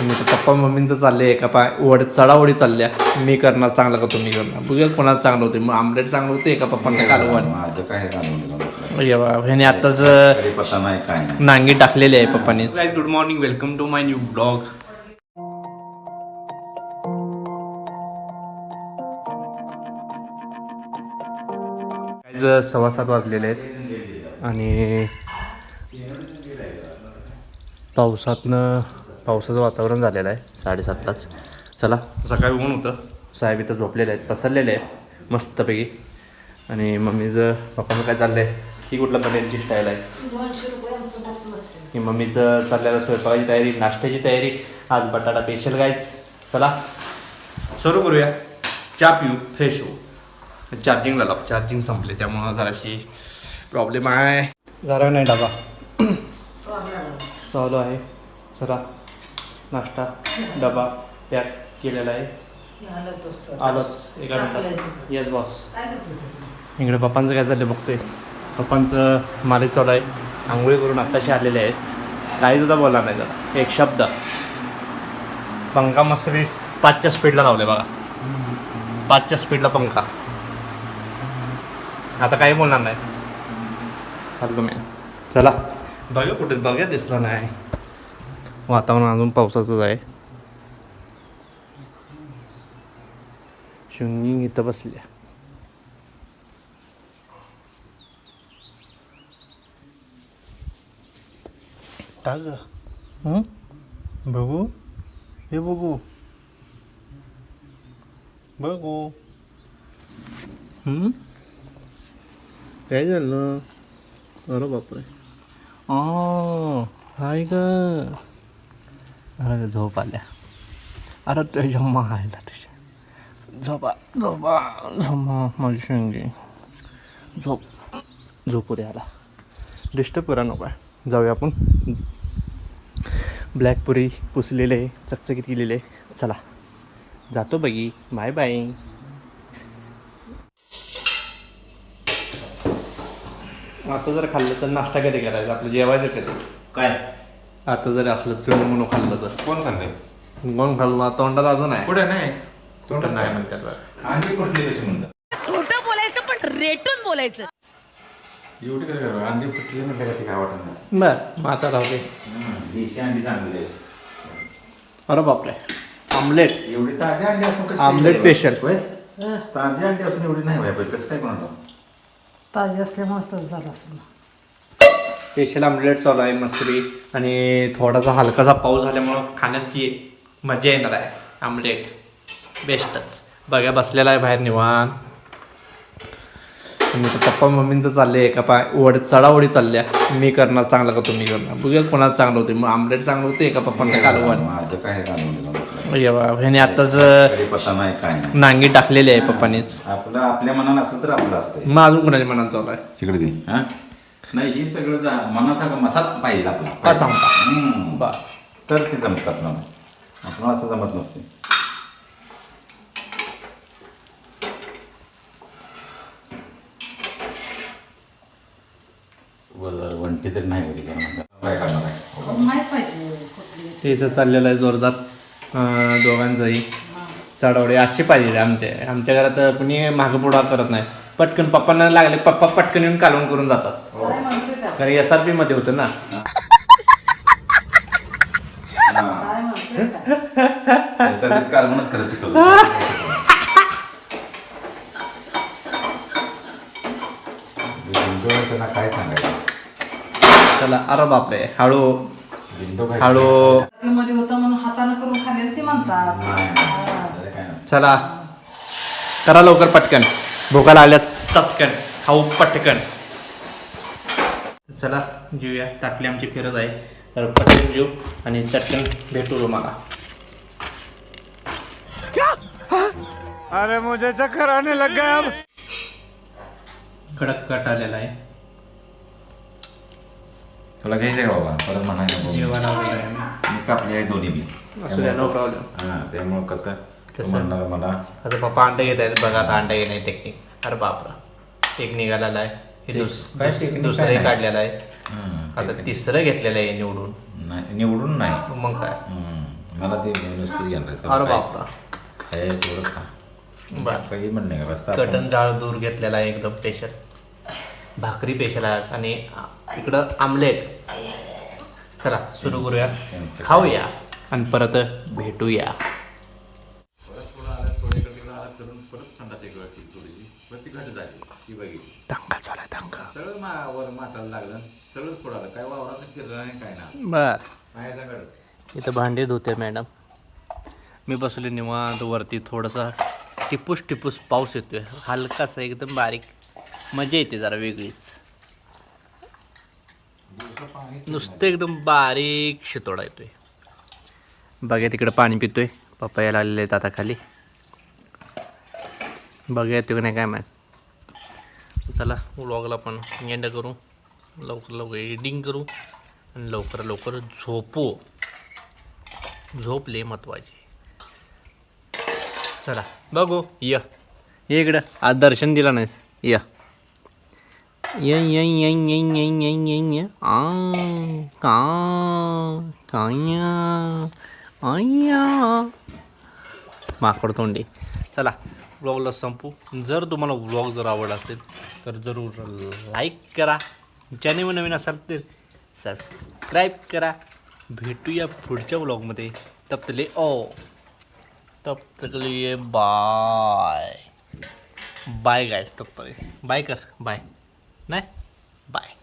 मी तर पप्पा मम्मींचं चाललंय एका पाय वड चढावडी चालल्या. मी करणार चांगलं का तुम्ही करणार? बघूया कोणाला चांगलं होते. मग आमलेट चांगलं होते एका पप्पांना कालवण माझं काय ह्याने आताच नाही काय नाही. नांगी टाकलेली आहे पप्पांनी. Good morning welcome to my new blog सव्वा सात वाजलेले आहेत. आणि पावसातनं पावसाचं वातावरण झालेलं आहे साडेसातलाच. चला. सकाळी ऊन होतं. साहेब इथं झोपलेले आहेत पसरलेले आहेत मस्तपैकी. आणि मम्मीचं पप्पाचं काय चाललंय? ही कुठल्या पटेलची स्टाईल आहे. ही मम्मीचं चाललेलं स्वयंपाकाची तयारी नाश्त्याची तयारी. आज बटाटा स्पेशल गायच चला. सुरू करूया. चहा पिऊ फ्रेश होऊ. चार्जिंगला लाव. चार्जिंग संपले त्यामुळं जराशी प्रॉब्लेम आहे. जरा नाही डबा? चालू आहे. चला. नाश्ता डबा पॅक केलेला आहे. आलोच एका मिनिटात. येस बॉस इकडे पप्पांचं काय चाललं बघतोय. पप्पांचं मालिक चालू आहे. आंघोळी करून आत्ताशी आलेले आहेत. काही सुद्धा बोलणार नाही जरा. एक शब्द. पंखा मस्त वीस पाचच्या स्पीडला लावले बघा. पाचच्या स्पीडला पंखा. आता काही बोलणार नाही. मी चला. बघा कुठे बघा दिसलं नाही. वातावरण अजून पावसाचंच आहे. शुंगी इथं बसल्या. का ग हं? बघू. हे बघू. बघू? काय झालं? अरे बापरे. हाय ग. अरे झोप आल्या. अरे तुझ्या मायला तुझ्या झोपा झोपा झोपा माझी शेंगी झोप झोपू दे आला डिस्टर्ब करा नको. आहे जाऊया आपण. ब्लॅक पुरी पुसलेले चकचकीत केलेले. चला. जातो बघी बाय बाय. आता जर खाल्लं तर नाश्ता कधी करायचा? आपलं जेवायचं कधी? काय? आता जर असलं चुन म्हणून खाल्लं तर. कोण खाल्लंय? मग खाल्लं. तोंडात अजून आहे. कुठे नाही? तोंडात नाही. म्हणतात बरं. अंडी फुटली कशी म्हणतात? खोटं बोलायचं पण रेटून बोलायचं. एवढी काय करावं? अंडी फुटली म्हटलं का ते काय वाटत नाही? बरं मग आता राहू दे. हम्म, देशी अंडी चांगली अरे बापरे. ऑमलेट एवढी ताजी अंडी असून कशी आमलेट काय special. होय? ताजी अंडी असून एवढी नाही व्हायला पाहिजे. कसं काय कोणाला? ताजे असल्यामुळेच तर झालं असं. स्पेशल आमलेट चालू आहे मस्त्री आणि थोडासा हलकासा पाऊस झाल्यामुळं खाण्याची मजा येणार आहे. आमलेट बेस्टच. बघा बसलेला आहे बाहेर निवान मी तर पप्पा मम्मींचं चाललंय एका पाय वड चढावडी चालल्या. मी करणार चांगलं का तुम्ही करणार? बघूया कोणाला चांगलं होते मग आमलेट चांगलं होते एका पप्पांना कालवण? ह्याने आताच नांगी टाकलेली आहे पप्पांनीच. आपलं आपल्या मनानं असलं तर आपलं असतंय. मग अजून कोणाच्या मनात चालू आहे? तिकडे नाही हे सगळं जा मनासारखं मसात पाहिजे आपला. का सांगता? हम्म. बा तर ते जमतात ना. आपण असं जमत नसते. बरं वंटी तरी नाही होती कारण काय करणार आहे? माहीत पाहिजे कुठली. ते इथं चाललेलं आहे जोरदार. अं, दोघांचंही. चढवडे असे पाहिजे आमच्या आमच्या घरात कुणी मागं पुढं करत नाही. पटकन पप्पांना लागले पप्पा पटकन येऊन कालवून करून जातात. का कारण एस आर पी मध्ये होतं ना. कालवणच खरं शिकवलं. त्यांना काय सांगायचं? चला अरे बापरे हळू. काय हळू. मध्ये होतं म्हणून हाताने करून खाल्लेलं ते म्हणतात. नाही, नाही, त्याला काय नसतं. चला. करा लवकर पटकन. भूका लागल्यात. चटकन खाऊ पटकन. चला जेऊया ताटली आमची फिरत आहे. तर पटकन जेऊ आणि चटकन भेटू तुम्हाला. अरे मुझे चक्कर आने लग गया अब. कडक कट आलेला आहे. तुला घ्यायचंय का बाबा? परत म्हणायला नको. जेवण आहे कापली आहे दोन्ही बी. असू द्या नो प्रॉब्लेम हा त्यामुळं कसं कसं? म्हणणार मला आता पप्पा अंडे घेत आहेत बघा आता अंडे घेणे टेक्निक अरे बापरा. एक निघालेला आहे. हे ते- दुस- काय technique नाही? काढलेलं आहे. हं, आता तिसरं घेतलेलं आहे निवडून. नाही निवडून नाही. मग काय? हं, मला ते नुसतं घेणार आहे. अरे काय- बापरा. काय एवढं खा. बर. काही म्हणणे का रस्सा आपण- कटन जाळ दूर घेतलेला आहे एकदम स्पेशल भाकरी स्पेशल आहे. आणि इकडं आमलेट. चला सुरू करूया. खाऊया. आणि परत भेटूया परत पुढं आलं, थोडं इकडं तिकडं आलं, करून परत केली थोडीशी. परत ती घट झाली ती बघितली. दंगा दंगा. सगळं मा वर माठाला लागलं सगळंच काय वावरात फिरलं नाही काय ना बर. इथं भांडी धुते मॅडम. मी बसले निवांत वरती थोडासा टिपूस टिपूस पाऊस येतोय. हलकासा एकदम बारीक. मजा येते जरा वेगळीच. नुसतं एकदम बारीक शितोडा येतोय. बघा तिकडं पाणी पितोय. पप्पा यायला आलेले आहेत आता खाली. बघूया तो नाही काय मॅच चला व्लॉगला पण एंड करू. लवकर लवकर एडिटिंग करू आणि लवकर लवकर झोपू. झोप लय महत्वाची. चला बघू. या. इकडं. आज दर्शन दिला नाहीस. या. माकड तोंडी. चला. व्लॉगला संपू. जर तुम्हाला व्लॉग जर आवडला असेल तर जरूर लाईक करा. चॅनेल नवीन असाल तर सबस्क्राईब करा. भेटूया पुढच्या व्लॉगमध्ये तब ओ. तब बाय बाय गायस तपतले. बाय कर. बाय नाही? बाय